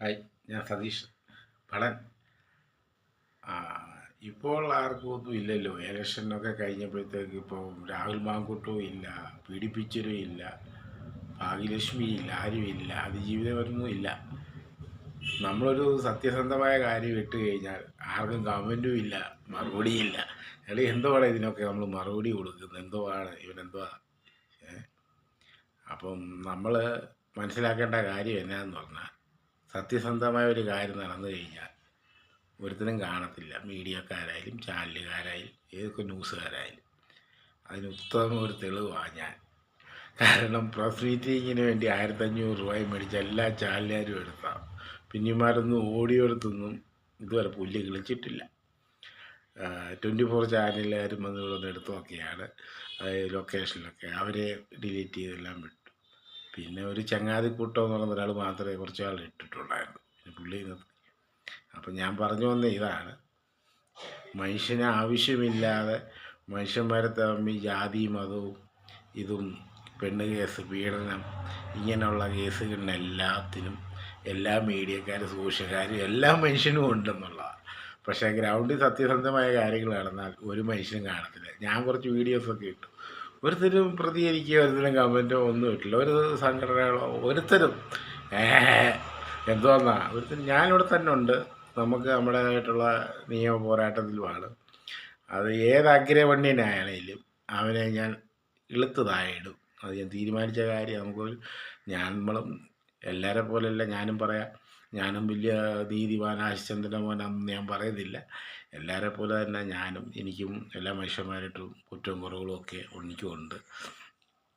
Hi ഞാൻ സതീഷ്. ഭടൻ ഇപ്പോൾ ആർക്കും ഒന്നും ഇല്ലല്ലോ. ഇലക്ഷനൊക്കെ കഴിഞ്ഞപ്പോഴത്തേക്ക് ഇപ്പോൾ രാഹുൽ മാങ്കുട്ടും ഇല്ല പീഡിപ്പിച്ചരും ഇല്ല ഭാഗ്യലക്ഷ്മി ഇല്ല ആരും ഇല്ല അതിജീവിതമൊന്നും ഇല്ല. നമ്മളൊരു സത്യസന്ധമായ കാര്യം ഇട്ട് കഴിഞ്ഞാൽ ആർക്കും കമന്റും ഇല്ല മറുപടിയില്ല എളി എന്തുവാണ് ഇതിനൊക്കെ നമ്മൾ മറുപടി കൊടുക്കുന്നത്? എന്തുവാണ്? ഇവനെന്തുവാ? അപ്പം നമ്മൾ മനസ്സിലാക്കേണ്ട കാര്യം എന്നാന്ന് പറഞ്ഞാൽ സത്യസന്ധമായ ഒരു കാര്യം നടന്നു കഴിഞ്ഞാൽ ഒരുത്തരും കാണത്തില്ല. മീഡിയക്കാരായാലും ചാനലുകാരായാലും ഏതൊക്കെ ന്യൂസുകാരായാലും അതിന് ഉത്തമ ഒരു തെളിവാണ് ഞാൻ കാരണം പ്രസ് മീറ്റിങ്ങിന് വേണ്ടി ആയിരത്തഞ്ഞൂറ് രൂപ മേടിച്ച എല്ലാ ചാനലുകാരും എടുത്താണ് പിന്നിമാരൊന്നും ഓടിയെടുത്തൊന്നും ഇതുവരെ പുല്ല് കിളിച്ചിട്ടില്ല. ട്വന്റി ഫോർ ചാനലുകാരും വന്ന് ഇവിടെ നിന്ന് എടുത്തു നോക്കിയാണ് ലൊക്കേഷനിലൊക്കെ അവരെ ഡിലീറ്റ് ചെയ്തെല്ലാം വിട്ടു. പിന്നെ ഒരു ചങ്ങാതിക്കൂട്ടം എന്ന് പറയുന്ന ഒരാൾ മാത്രമേ കുറച്ച് ആൾ ഇട്ടിട്ടുള്ളായിരുന്നു പിന്നെ പുള്ളി അപ്പം ഞാൻ പറഞ്ഞു വന്ന ഇതാണ്. മനുഷ്യന് ആവശ്യമില്ലാതെ മനുഷ്യന്മാരെ തമ്മിൽ ജാതി മതവും ഇതും പെണ്ണ് കേസ് പീഡനം ഇങ്ങനെയുള്ള കേസുകളിലെല്ലാത്തിനും എല്ലാ മീഡിയക്കാരും സൂക്ഷ്യക്കാരും എല്ലാ മനുഷ്യനും ഉണ്ടെന്നുള്ളതാണ്. പക്ഷേ ഗ്രൗണ്ടിൽ സത്യസന്ധമായ കാര്യങ്ങൾ നടന്നാൽ ഒരു മനുഷ്യനും കാണത്തില്ല. ഞാൻ കുറച്ച് വീഡിയോസൊക്കെ ഇട്ടു. ഒരുത്തരും പ്രതികരിക്കുകയോ ഒരുത്തരും കമന്റോ ഒന്നും ഇട്ടില്ല. ഒരു സംഘടനകളോ ഒരുത്തരും. എന്തോന്നാ ഒരുത്തരും ഞാനിവിടെ തന്നെ ഉണ്ട്. നമുക്ക് നമ്മുടേതായിട്ടുള്ള നിയമ പോരാട്ടത്തിലുമാണ്. അത് ഏത് അഗ്രവണ്യനായാലും അവനെ ഞാൻ താഴെയിടും അത് ഞാൻ തീരുമാനിച്ച കാര്യം നമുക്കൊരു ഞാൻ നമ്മളും എല്ലാവരെ പോലെയല്ല ഞാനും പറയാം. ഞാനും വലിയ നീതിമാൻ ആശിചന്ദ്രൻ ഞാൻ പറയുന്നില്ല എല്ലാവരെ പോലെ തന്നെ ഞാനും എനിക്കും എല്ലാ മനുഷ്യന്മാരായിട്ടും കുറ്റവും കുറവുകളും ഒക്കെ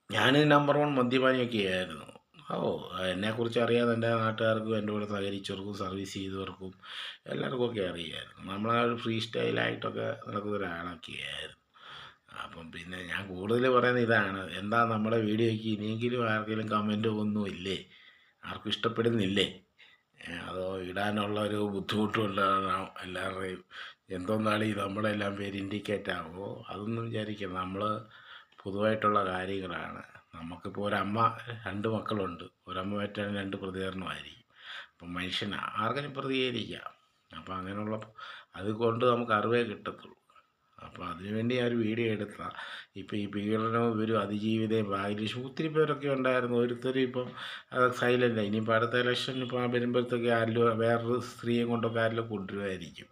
ഞാൻ നമ്പർ വൺ മദ്യപാനിയൊക്കെ ആയിരുന്നു ഓ എന്നെക്കുറിച്ച് അറിയാതെ എന്റെ നാട്ടുകാർക്കും എന്റെ കൂടെ സഹകരിച്ചവർക്കും സർവീസ് ചെയ്തവർക്കും എല്ലാവർക്കും ഒക്കെ നമ്മൾ നമ്മളാ ഒരു ഫ്രീ സ്റ്റൈലായിട്ടൊക്കെ നടക്കുന്ന ഒരാളൊക്കെ ആയിരുന്നു അപ്പം പിന്നെ ഞാൻ കൂടുതൽ പറയുന്ന ഇതാണ്. എന്താ നമ്മുടെ വീഡിയോയ്ക്ക് ഇനിയെങ്കിലും ആർക്കെങ്കിലും ഒന്നും ഇല്ലേ ആർക്കും ഇഷ്ടപ്പെടുന്നില്ലേ? അതോ ഇടാനുള്ള ഒരു ബുദ്ധിമുട്ടുകൊണ്ടാണോ എല്ലാവരുടെയും എന്തോന്നാണ് ഈ നമ്മളെല്ലാം പേര് ഇൻഡിക്കേറ്റ് ആകുമോ അതൊന്നും വിചാരിക്കണം നമ്മൾ പൊതുവായിട്ടുള്ള കാര്യങ്ങളാണ്. നമുക്കിപ്പോൾ ഒരമ്മ രണ്ട് മക്കളുണ്ട്. ഒരമ്മ പറ്റാൻ രണ്ട് പ്രതികരണമായിരിക്കും. അപ്പം മനുഷ്യൻ ആർക്കും പ്രതികരിക്കാം. അപ്പം അങ്ങനെയുള്ള അതുകൊണ്ട് നമുക്ക് അറിവേ കിട്ടത്തുള്ളൂ. അപ്പോൾ അതിനുവേണ്ടി ഞാൻ ഒരു വീഡിയോ എടുത്ത ഇപ്പോൾ ഈ പീഡനവും ഇവരും അതിജീവിതയും ഭാഗ്യലക്ഷ്മി ഒത്തിരി പേരൊക്കെ ഉണ്ടായിരുന്നു. ഒരുത്തരും ഇപ്പം സൈലന്റ് ഇനിയിപ്പോൾ അടുത്ത ഇലക്ഷൻ ഇപ്പോൾ വരുമ്പോഴത്തേക്ക് ആരിലും വേറൊരു സ്ത്രീയെ കൊണ്ടൊക്കെ ആരിലും കൊണ്ടുവരുമായിരിക്കും.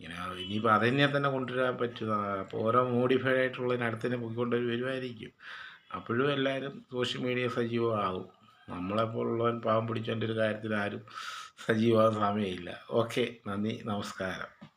ഇങ്ങനെ ഇനിയിപ്പോൾ അതന്നെ തന്നെ കൊണ്ടുവരാൻ പറ്റുന്ന അപ്പോൾ ഓരോ മോഡിഫൈഡ് ആയിട്ടുള്ളതിന് അടുത്തന്നെ പൊയ്ക്കൊണ്ട് വരുമായിരിക്കും. അപ്പോഴും എല്ലാവരും സോഷ്യൽ മീഡിയ സജീവമാകും. നമ്മളെപ്പോലുള്ളവൻ പാവം പിടിച്ചതിന്റെ ഒരു കാര്യത്തിൽ ആരും സജീവമാകാൻ സമയമില്ല. ഓക്കെ നന്ദി. നമസ്കാരം.